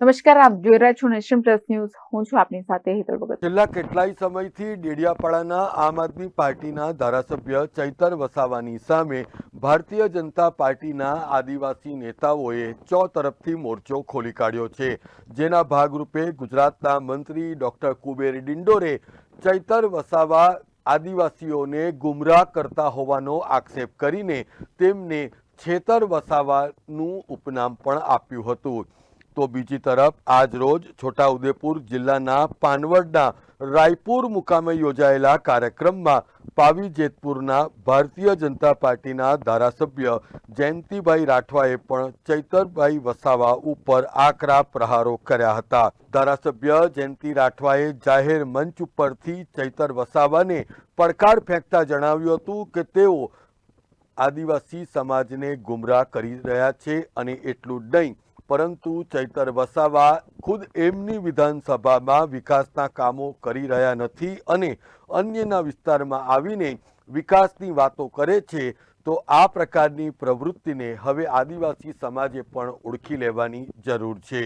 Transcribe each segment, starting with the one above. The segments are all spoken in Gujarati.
નમસ્કાર, આપ જોઈ રહ્યા છો નેશન પ્લસ ન્યૂઝ. હું છું આપની સાથે હેતલ ભગત. છેલ્લા કેટલાય સમયથી ડેડિયાપાડાના આમ આદમી પાર્ટીના ધારાસભ્ય ચૈતર વસાવાની સામે ભારતીય જનતા પાર્ટીના આદિવાસી નેતાઓએ ચો તરફથી મોરચો ખોલી કાઢ્યો છે. જેના ભાગરૂપે ગુજરાતના મંત્રી ડોક્ટર કુબેર ડિંડોરે ચૈતર વસાવા આદિવાસીઓને ગુમરાહ કરતા હોવાનો આક્ષેપ કરીને તેમને છેતર વસાવાનું ઉપનામ પણ આપ્યું હતું. તો બીજી તરફ આજ રોજ છોટાઉદેપુર જિલ્લાના પાનવડના રાયપુર મુકામે યોજાયેલા કાર્યક્રમમાં પાવી જેતપુરના ભારતીય જનતા પાર્ટીના ધારાસભ્ય જયંતિભાઈ રાઠવાએ પણ ચૈતરભાઈ વસાવા ઉપર આકરા પ્રહારો કર્યા હતા. ધારાસભ્ય જયંતિ રાઠવાએ જાહેર મંચ ઉપરથી ચૈતર વસાવાને પડકાર ફેંકતા જણાવ્યું હતું કે તેઓ આદિવાસી સમાજને ગુમરાહ કરી રહ્યા છે અને એટલું જ નહીં. પરંતુ ચૈતર વસાવા ખુદ એમની વિધાનસભામાં વિકાસના કામો કરી રહ્યા નથી અને અન્યના વિસ્તારમાં આવીને વિકાસની વાતો કરે છે, તો આ પ્રકારની પ્રવૃત્તિને હવે આદિવાસી સમાજે પણ ઓળખી લેવાની જરૂર છે.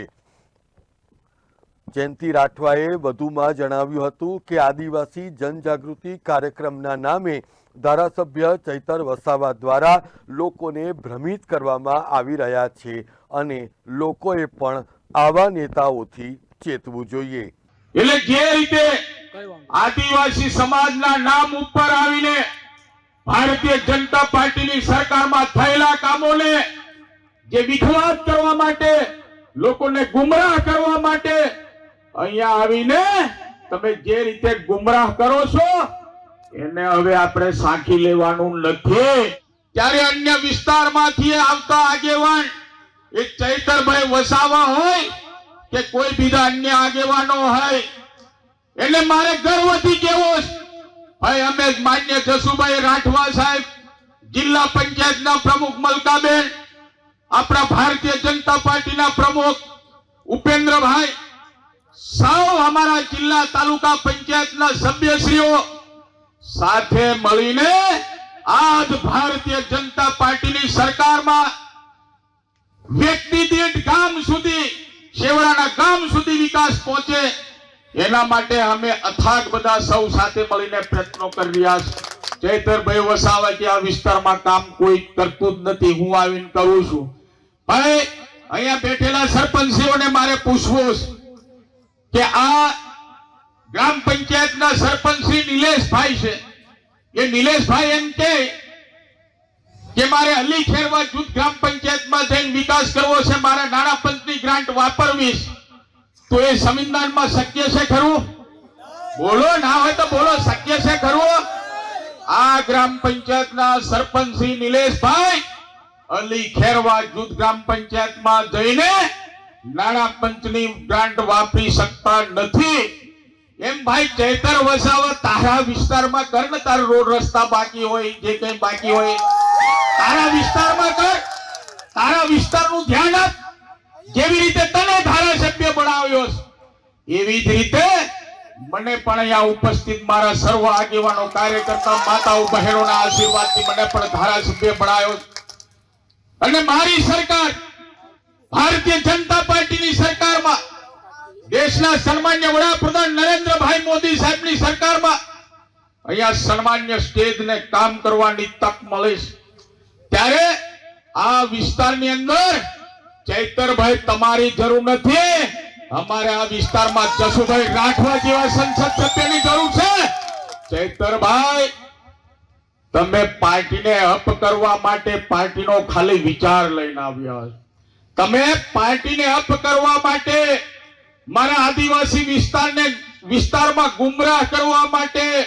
જયંતિ રાઠવાએ વધુમાં જણાવ્યું હતું કે આદિવાસી જનજાગૃતિ કાર્યક્રમના નામે ધારાસભ્ય ચૈતર વસાવા દ્વારા લોકોને ભ્રમિત કરવામાં આવી રહ્યા છે અને લોકોએ પણ આવા નેતાઓથી ચેતવું જોઈએ. એટલે જે રીતે આદિવાસી સમાજના નામ ઉપર આવીને ભારતીય જનતા પાર્ટીની સરકારમાં થયેલા કામોને જે વિખવાદ કરવા માટે લોકોને ગુમરાહ કરવા માટે અહીંયા આવીને તમે જે રીતે ગુમરાહ કરો છો, એને હવે આપણે સાંખી લેવાનું નથી. ત્યારે અન્ય વિસ્તારમાંથી આવતા આગેવાન એ ચૈતરભાઈ વસાવા હોય કે કોઈ બીજા અન્ય આગેવાનો હોય એટલે મારે ગર્વથી કેવો ભાઈ, અમે માન્ય જસુભાઈ રાઠવા સાહેબ, જિલ્લા પંચાયતના પ્રમુખ મલકાબેન, આપણા ભારતીય જનતા પાર્ટીના પ્રમુખ ઉપેન્દ્રભાઈ સૌ અમારા જિલ્લા તાલુકા પંચાયતના સભ્યશ્રીઓ સાથે મળીને આજ ભારતીય જનતા પાર્ટીની સરકારમાં વ્યક્તિ દીઠ ગામ સુધી શેવડાના ગામ સુધી વિકાસ પહોંચે, એના માટે અમે અથાગ બધા સૌ સાથે મળીને પ્રયત્નો કરી રહ્યા છે ચૈતરભાઈ વસાવા કે આ વિસ્તારમાં કામ કોઈ કરતું જ નથી. હું આવીને કરું છું. ભાઈ, અહીંયા બેઠેલા સરપંચીઓને મારે પૂછવું છે. કે આ ગ્રામ પંચાયતના સરપંચ શ્રી નિલેશભાઈ છે. એ નિલેશભાઈ એમ કે કે મારે અલી ખેરવા જૂથ ગ્રામ પંચાયતમાં જઈને વિકાસ કરવો છે, મારે નાણા પંચની ગ્રાન્ટ વાપરવી તો એ સંવિધાનમાં શક્ય છે ખરું? બોલો, ના હોય તો બોલો, શક્ય છે ખરું? આ ગ્રામ પંચાયતના સરપંચ શ્રી નિલેશભાઈ અલી ખેરવા જૂથ ગ્રામ પંચાયતમાં જઈને નાણાં પંચની ગ્રાન્ટ વાપરી શકતા નથી. એમ ભાઈ ચેતર વસાવા તારા વિસ્તારમાં કર ને, તારા રોડ રસ્તા બાકી હોય, જે કઈ બાકી હોય. તારા વિસ્તારમાં કર, તારા વિસ્તારનું ધ્યાન આપ. જેવી રીતે તને ધારાસભ્ય બનાવ્યો એવી જ રીતે મને પણ અહીંયા ઉપસ્થિત મારા સર્વ આગેવાનો, કાર્યકર્તા, માતાઓ, બહેનોના આશીર્વાદથી મને પણ ધારાસભ્ય બનાવ્યો. અને મારી સરકાર ભારતીય જનતા પાર્ટીની સરકારમાં, દેશના સન્માન્ય વડાપ્રધાન નરેન્દ્રભાઈ મોદી સાહેબની સરકારમાં, અહીંયા સન્માન્ય સ્ટેજને કામ કરવાની તક મળે છે. ત્યારે આ વિસ્તારની અંદર ચૈતરભાઈ, તમારી જરૂર નથી. અમારે આ વિસ્તારમાં જસુભાઈ રાઠવા જેવા સંસદ સભ્યની જરૂર છે. ચૈતરભાઈ, તમે પાર્ટીને અપ કરવા માટે પાર્ટીનો ખાલી વિચાર લઈને આવ્યા છો. તમે પાર્ટીને અપ કરવા માટે મારા આદિવાસી વિસ્તારને વિસ્તારમાં ગુમરાહ કરવા માટે,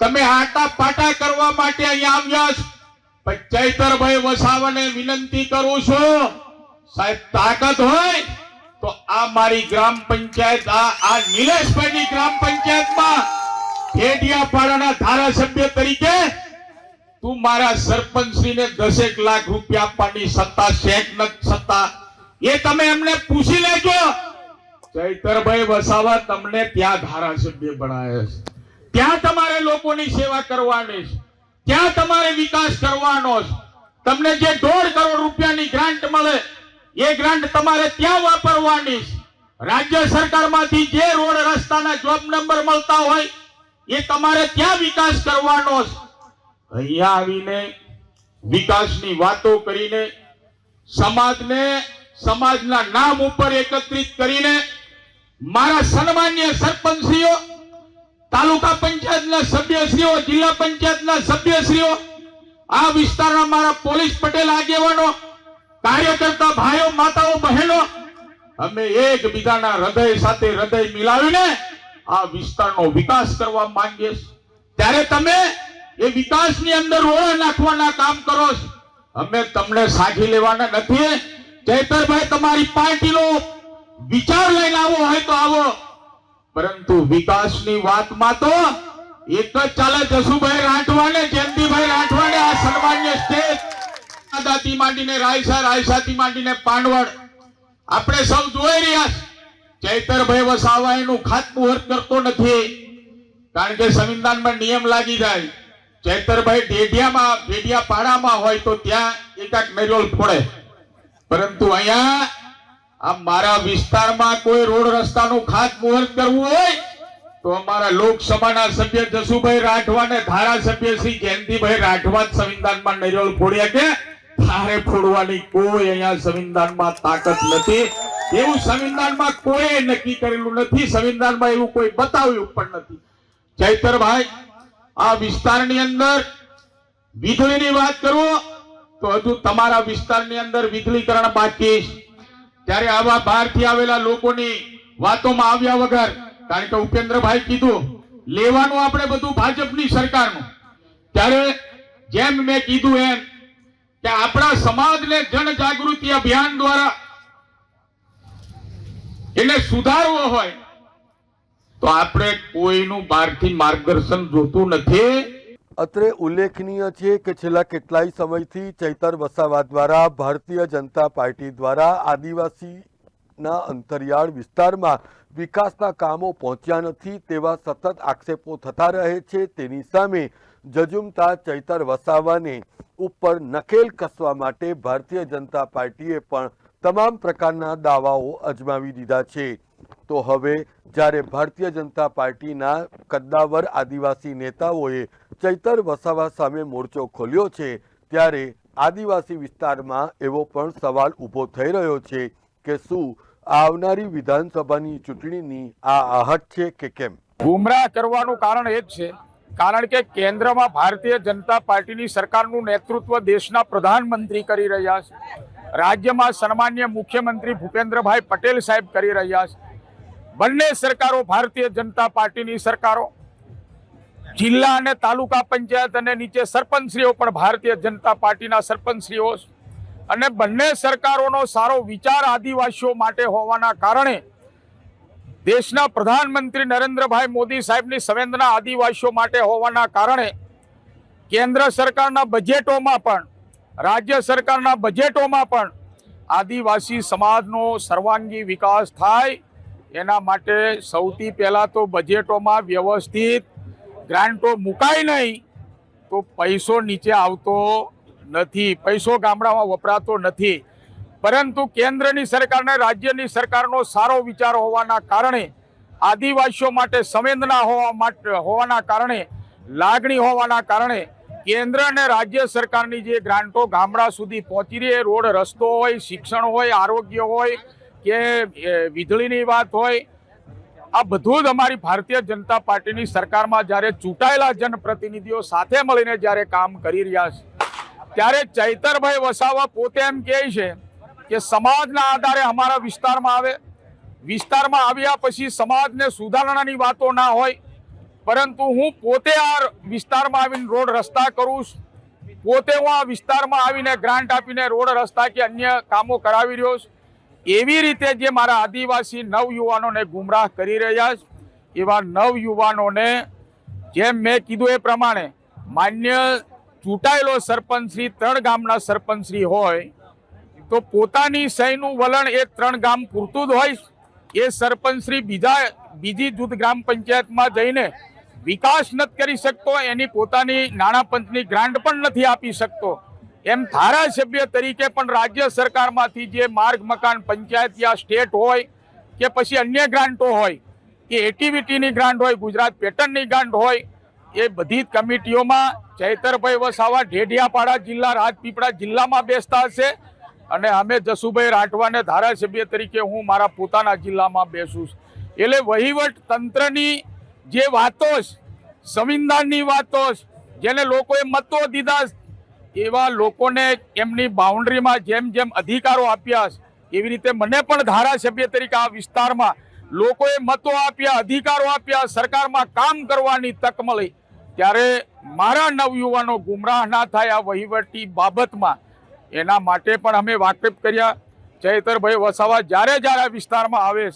તમે આટા પાટા કરવા માટે અહીંયા આવ્યા છો. ચૈતરભાઈ વસાવાને વિનંતી કરું છું, સાહેબ તાકાત હોય તો આ મારી ગ્રામ પંચાયત, આ આ નિલેશભાઈની ગ્રામ પંચાયતમાં ખેડિયાપાડાના ધારાસભ્ય તરીકે તું મારા સરપંચશ્રીને દસેક લાખ રૂપિયા આપવાની સત્તા શેખ નથી સત્તા. એ તમે એમને પૂછી લેજો. ચૈતરભાઈ વસાવા તમને ત્યાં ધારાસભ્ય બનાવ્યા છે. ત્યાં તમારે લોકોની સેવા કરવાની છે. ત્યાં તમારે વિકાસ કરવાનો છે. તમને જે દોઢ કરોડ રૂપિયાની ગ્રાન્ટ મળે, એ ગ્રાન્ટ તમારે ત્યાં વાપરવાની છે. રાજ્ય સરકારમાંથી જે રોડ રસ્તાના જોબ નંબર મળતા હોય, એ તમારે ત્યાં વિકાસ કરવાનો છે. અહીંયા આવીને વિકાસની વાતો કરીને, સમાજને, સમાજના નામ ઉપર એકત્રિત કરીને મારા સન્માન્ય સરપંચશ્રીઓ, તાલુકા પંચાયતના સભ્યશ્રીઓ, જિલ્લા પંચાયતના સભ્યશ્રીઓ, આ વિસ્તારના મારા પોલીસ પટેલ આગેવાનો, કાર્યકર્તા ભાઈઓ, માતાઓ, બહેનો, અમે એકબીજાના હૃદય સાથે હૃદય મિલાવીને આ વિસ્તારનો વિકાસ કરવા માંગીએ ત્યારે તમે એ વિકાસની અંદર રોડા નાખવાના કામ કરો અમે તમને સાચી લેવાના નથી ચૈતરભાઈ, તમારી પાર્ટીનો વિચાર લઈને આવો, હોય તો આવો. પરંતુ વિકાસની વાતમાં તો એક જ ચાલે જસુભાઈ રાઠવાને, જયંતિભાઈ રાઠવાને આ સન્માન્ય સ્ટેજ દાતી માંડીને રાયસા, રાયસાથી માંડીને પાંડવડ. આપણે સૌ જોઈ રહ્યા ચૈતરભાઈ વસાવા એનું ખાતમુહૂર્ત કરતો નથી કારણ કે સંવિધાનમાં નિયમ લાગી જાય. ચૈતરભાઈ ઢેઢિયામાં ઢેઢિયા પાડામાં હોય તો ત્યાં એકાક મેરોલ ફોડે પરંતુ અહીંયા આ મારા વિસ્તારમાં કોઈ રોડ રસ્તાનું ખાતમુહૂર્ત કરવું હોય, તો અમારા લોકસભાના સભ્ય જસુભાઈ રાઠવા ને ધારાસભ્ય શ્રી જયંતિભાઈ રાઠવા જ સંવિધાનમાં નરિયોલ ફોડ્યા કે તારે ફોડવાની કોઈ અહીંયા સંવિધાનમાં તાકાત નથી. એવું સંવિધાનમાં કોઈ નક્કી કરેલું નથી. સંવિધાનમાં એવું કોઈ બતાવ્યું પણ નથી. ચૈતરભાઈ આ વિસ્તારની અંદર વીજળીની વાત કરું, તો હજુ તમારા વિસ્તારની અંદર વીજળીકરણ બાકી. ત્યારે આવા બહારથી આવેલા લોકોની વાતોમાં આવ્યા વગર, કારણ કે ઉપેન્દ્રભાઈ કીધું, લેવાનું આપણે બધું ભાજપની સરકારનું ત્યારે જેમ મેં કીધું એમ કે આપણા સમાજને જનજાગૃતિ અભિયાન દ્વારા એને સુધારવો હોય તો આપણે કોઈનું બહારથી માર્ગદર્શન જોતું નથી. અત્રે ઉલ્લેખનીય છે કે છેલ્લા કેટલાય સમયથી ચૈતર વસાવા દ્વારા ભારતીય જનતા પાર્ટી દ્વારા આદિવાસીના અંતરિયાળ વિસ્તારમાં વિકાસના કામો પહોંચ્યા નથી તેવા સતત આક્ષેપો થતા રહે છે. તેની સામે જજુમતા ચૈતર વસાવાને ઉપર નકેલ કસવા માટે ભારતીય જનતા પાર્ટીએ પણ તમામ પ્રકારના દાવાઓ અજમાવી દીધા છે. તો હવે જ્યારે ભારતીય જનતા પાર્ટીના કદ્દાવર આદિવાસી નેતાઓએ ચૈતર વસાવા સામે મોરચો ખોલ્યો છે, ત્યારે આદિવાસી વિસ્તારમાં એવો પણ સવાલ ઊભો થઈ રહ્યો છે કે શું આવનારી વિધાનસભાની ચૂંટણીની આ આહટ છે કે કેમ? ગુમરાહ કરવાનું કારણ એ જ છે, કારણ કે કેન્દ્રમાં ભારતીય જનતા પાર્ટીની સરકારનું નેતૃત્વ દેશના પ્રધાનમંત્રી કરી રહ્યા છે. રાજ્યમાં સન્માન્ય મુખ્યમંત્રી ભૂપેન્દ્રભાઈ પટેલ સાહેબ કરી રહ્યા છે. બંને સરકારો ભારતીય જનતા પાર્ટીની સરકારો, જિલ્લા અને તાલુકા પંચાયત અને નીચે સરપંચશ્રીઓ પણ ભારતીય જનતા પાર્ટીના સરપંચશ્રીઓ અને બંને સરકારોનો સારો વિચાર આદિવાસીઓ માટે હોવાના કારણે દેશના પ્રધાનમંત્રી નરેન્દ્રભાઈ મોદી સાહેબની સંવેદના આદિવાસીઓ માટે હોવાના કારણે કેન્દ્ર સરકારના બજેટોમાં પણ, રાજ્ય સરકારના બજેટોમાં પણ આદિવાસી સમાજનો સર્વાંગી વિકાસ થાય એના માટે સૌથી પહેલાં તો બજેટોમાં વ્યવસ્થિત ગ્રાન્ટો મુકાય નહીં તો પૈસો નીચે આવતો નથી. પૈસો ગામડામાં વપરાતો નથી. પરંતુ કેન્દ્રની સરકારને રાજ્યની સરકારનો સારો વિચાર હોવાના કારણે, આદિવાસીઓ માટે સંવેદના હોવા માટે, હોવાના કારણે, લાગણી હોવાના કારણે કેન્દ્ર અને રાજ્ય સરકારની જે ગ્રાન્ટો ગામડા સુધી પહોંચી રહી, રોડ રસ્તો હોય, શિક્ષણ હોય, આરોગ્ય હોય કે વીજળીની વાત હોય, આ બધું જ અમારી ભારતીય જનતા પાર્ટીની સરકારમાં જ્યારે ચૂંટાયેલા જનપ્રતિનિધિઓ સાથે મળીને જ્યારે કામ કરી રહ્યા છે, ત્યારે ચૈતરભાઈ વસાવા પોતે એમ કહે છે કે સમાજના આધારે અમારા વિસ્તારમાં આવે વિસ્તારમાં આવ્યા પછી સમાજને સુધારણાની વાતો ના હોય, પરંતુ હું પોતે આ વિસ્તારમાં આવીને રોડ રસ્તા કરું. પોતે હું આ વિસ્તારમાં આવીને ગ્રાન્ટ આપીને રોડ રસ્તા કે અન્ય કામો કરાવી રહ્યો છું એવી રીતે જે મારા આદિવાસી નવયુવાનોને ગુમરાહ કરી રહ્યા છે, એવા નવયુવાનોને જેમ મેં કીધું એ પ્રમાણે માન્ય ચૂંટાયેલો સરપંચશ્રી, ત્રણ ગામના સરપંચશ્રી હોય, તો પોતાની સહીનું વલણ એ ત્રણ ગામ પૂરતું જ હોય એ સરપંચશ્રી બીજા, બીજી જૂથ ગ્રામ પંચાયતમાં જઈને વિકાસ નથી કરી શકતો, એની પોતાની નાણાં પંચની ગ્રાન્ટ પણ નથી આપી શકતો. એમ ધારાસભ્ય તરીકે પણ રાજ્ય સરકારમાંથી જે માર્ગ, મકાન, પંચાયત યા સ્ટેટ હોય કે પછી અન્ય ગ્રાન્ટો હોય કે એટીવીટીની ગ્રાન્ટ હોય, ગુજરાત પેટર્નની ગ્રાન્ટ હોય, એ બધી કમિટીઓમાં ચૈતરભાઈ વસાવા ઢેઢિયાપાડા જિલ્લા, રાજપીપળા જિલ્લામાં બેસતા હશે અને અમે જસુભાઈ રાઠવાને ધારાસભ્ય તરીકે હું મારા પોતાના જિલ્લામાં બેસું એટલે વહીવટ તંત્રની જે વાતો સંવિધાનની વાતો જેને લોકોએ મતો દીધા એવા લોકોને એમની બાઉન્ડ્રીમાં જેમ જેમ અધિકારો આપ્યા એવી રીતે મને પણ ધારાસભ્ય તરીકે આ વિસ્તારમાં લોકોએ મતો આપ્યા, અધિકારો આપ્યા, સરકારમાં કામ કરવાની તક મળી. ત્યારે મારા નવયુવાનો ગુમરાહ ના થાય આ વહીવટી બાબતમાં. એના માટે પણ અમે વાકેફ કર્યા. ચૈતરભાઈ વસાવા જ્યારે જ્યારે વિસ્તારમાં આવે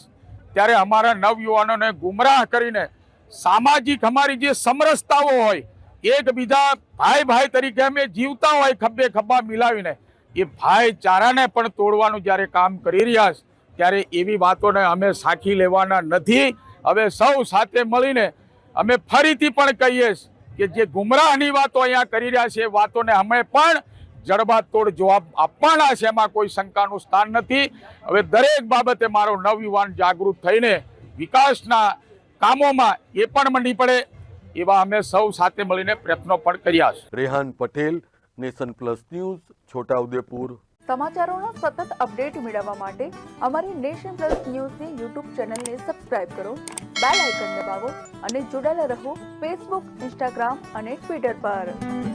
ત્યારે અમારા નવયુવાનોને ગુમરાહ કરીને સામાજિક અમારી જે સમરસતાઓ હોય એકબીજા ભાઈ ભાઈ તરીકે અમે જીવતા હોય ખભે ખભા મિલાવીને. એ ભાઈચારાને પણ તોડવાનું જ્યારે કામ કરી રહ્યા છે, ત્યારે એવી વાતોને અમે સાખી લેવાના નથી. હવે સૌ સાથે મળીને અમે ફરીથી પણ કહીએ કે જે ગુમરાહની વાતો અહીંયા કરી રહ્યા છે, એ વાતોને અમે પણ જડબાતોડ જવાબ આપવાના છે, એમાં કોઈ શંકાનું સ્થાન નથી. હવે દરેક બાબતે મારો નવયુવાન જાગૃત થઈને વિકાસના કામોમાં એ પણ મંડી પડે. એવા અમે સૌ સાથે મળીને પ્રયત્નો પણ કર્યા છે. Rehan Patel nation plus news Chhota Udaipur. સમાચારોના સતત અપડેટ મેળવવા માટે અમારી નેશન પ્લસ ન્યૂઝની યુટ્યુબ ચેનલને સબસ્ક્રાઇબ કરો બેલ આઇકન દબાવો અને જોડાયેલા રહો ફેસબુક ઇન્સ્ટાગ્રામ અને ટ્વિટર પર.